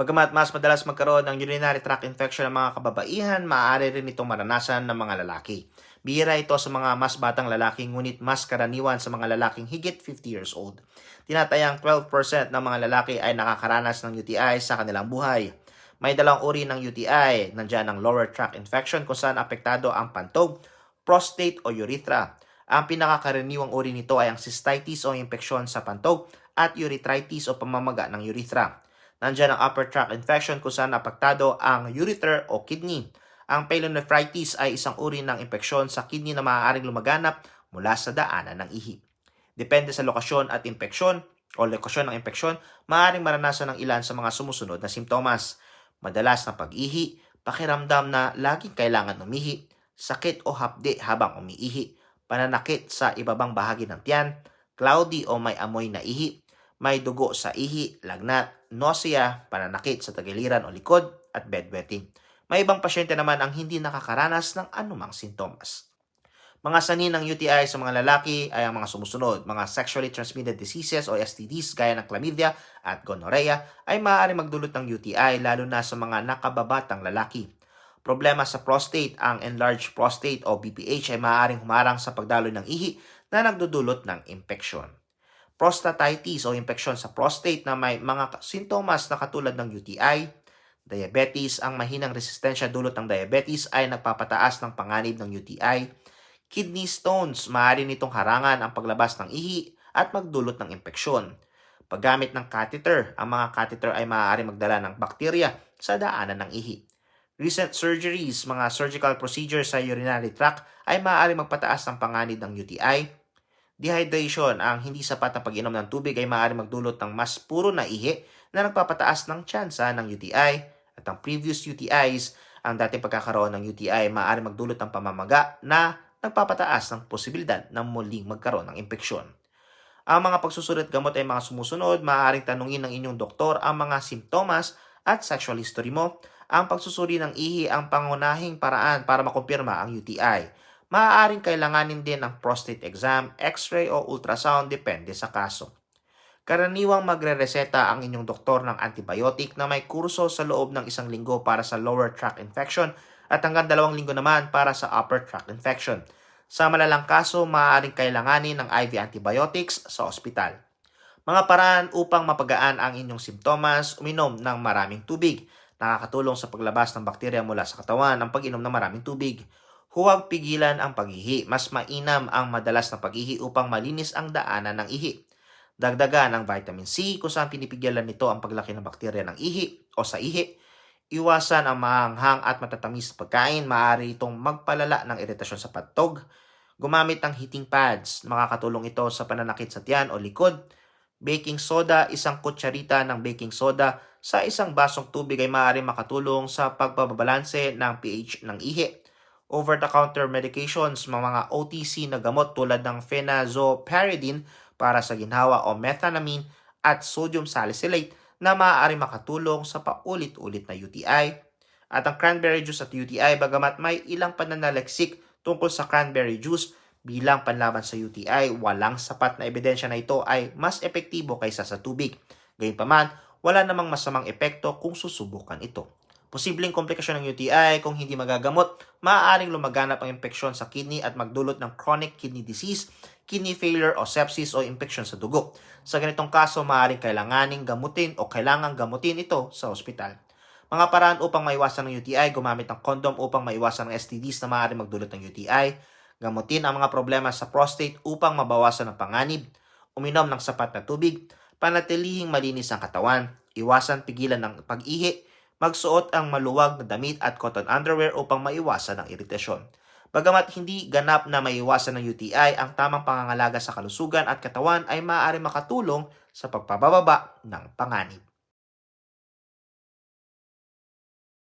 Bagamat mas madalas magkaroon ng urinary tract infection ng mga kababaihan, maaari rin itong maranasan ng mga lalaki. Bihira ito sa mga mas batang lalaki ngunit mas karaniwan sa mga lalaking higit 50 years old. Tinatayang 12% ng mga lalaki ay nakakaranas ng UTI sa kanilang buhay. May dalawang uri ng UTI, nandiyan ang lower tract infection kung saan apektado ang pantog, prostate o urethra. Ang pinakakaraniwang uri nito ay ang cystitis o impeksyon sa pantog at urethritis o pamamaga ng urethra. Nandiyan ang upper tract infection kung saan apektado ang ureter o kidney. Ang pyelonephritis ay isang uri ng impeksyon sa kidney na maaaring lumaganap mula sa daanan ng ihi. Depende sa lokasyon at impeksyon o lokasyon ng impeksyon, maaaring maranasan ng ilan sa mga sumusunod na simptomas. Madalas na pag-ihi, pakiramdam na laging kailangan umihi, sakit o hapde habang umiihi, pananakit sa ibabang bahagi ng tiyan, cloudy o may amoy na ihi, may dugo sa ihi, lagnat, nausea, pananakit sa tagiliran o likod, at bedwetting. May ibang pasyente naman ang hindi nakakaranas ng anumang sintomas. Mga sanin ng UTI sa mga lalaki ay ang mga sumusunod. Mga sexually transmitted diseases o STDs gaya ng chlamydia at gonorrhea ay maaari magdulot ng UTI lalo na sa mga nakababatang lalaki. Problema sa prostate, ang enlarged prostate o BPH ay maaaring humarang sa pagdaloy ng ihi na nagdudulot ng impeksyon. Prostatitis o impeksyon sa prostate na may mga sintomas na katulad ng UTI, diabetes, ang mahinang resistensya dulot ng diabetes ay nagpapataas ng panganib ng UTI, kidney stones, maaari nitong harangan ang paglabas ng ihi at magdulot ng impeksyon. Paggamit ng catheter, ang mga catheter ay maaari magdala ng bakterya sa daanan ng ihi. Recent surgeries, mga surgical procedures sa urinary tract ay maaari magpataas ng panganib ng UTI. Dehydration, ang hindi sapat na pag-inom ng tubig ay maaari magdulot ng mas puro na ihi na nagpapataas ng tsansa ng UTI. At ang previous UTIs, ang dating pagkakaroon ng UTI ay maaari magdulot ng pamamaga na nagpapataas ng posibilidad na muling magkaroon ng impeksyon. Ang mga pagsusulit gamot ay mga sumusunod, maaaring tanungin ng inyong doktor ang mga simptomas at sexual history mo. Ang pagsusuri ng ihi ang pangunahing paraan para makumpirma ang UTI. Maaaring kailanganin din ng prostate exam, x-ray o ultrasound depende sa kaso. Karaniwang magre-reseta ang inyong doktor ng antibiotic na may kurso sa loob ng isang linggo para sa lower tract infection at hanggang dalawang linggo naman para sa upper tract infection. Sa malalang kaso, maaaring kailanganin ng IV antibiotics sa ospital. Mga paraan upang mapagaan ang inyong simptomas, uminom ng maraming tubig. Nakakatulong sa paglabas ng bakterya mula sa katawan ang pag-inom ng maraming tubig. Huwag pigilan ang pag-ihi. Mas mainam ang madalas na pag-ihi upang malinis ang daanan ng ihi. Dagdagan ang vitamin C kung saan pinipigilan nito ang paglaki ng bakterya ng ihi o sa ihi. Iwasan ang maanghang at matatamis na pagkain. Maaari itong magpalala ng iritasyon sa patog. Gumamit ng heating pads. Makakatulong ito sa pananakit sa tiyan o likod. Baking soda, isang kutsarita ng baking soda sa isang basong tubig ay maaari makatulong sa pagbabalanse ng pH ng ihi. Over-the-counter medications, mga OTC na gamot tulad ng phenazoparidine para sa ginhawa o methanamine at sodium salicylate na maaari makatulong sa paulit-ulit na UTI. At ang cranberry juice at UTI bagamat may ilang pananaliksik tungkol sa cranberry juice bilang panlaban sa UTI, walang sapat na ebidensya na ito ay mas epektibo kaysa sa tubig. Gayunpaman, wala namang masamang epekto kung susubukan ito. Posibleng komplikasyon ng UTI kung hindi magagamot, maaaring lumaganap ang impeksyon sa kidney at magdulot ng chronic kidney disease, kidney failure o sepsis o impeksyon sa dugo. Sa ganitong kaso, maaaring kailanganing gamutin o kailangang gamutin ito sa ospital. Mga paraan upang maiwasan ng UTI, gumamit ng kondom upang maiwasan ng STDs na maaaring magdulot ng UTI, gamutin ang mga problema sa prostate upang mabawasan ang panganib, uminom ng sapat na tubig, panatilihing malinis ang katawan, iwasan pigilan ng pag-ihi, magsuot ang maluwag na damit at cotton underwear upang maiwasan ang iritasyon. Bagamat hindi ganap na maiwasan ng UTI, ang tamang pangangalaga sa kalusugan at katawan ay maaari makatulong sa pagpabababa ng panganib.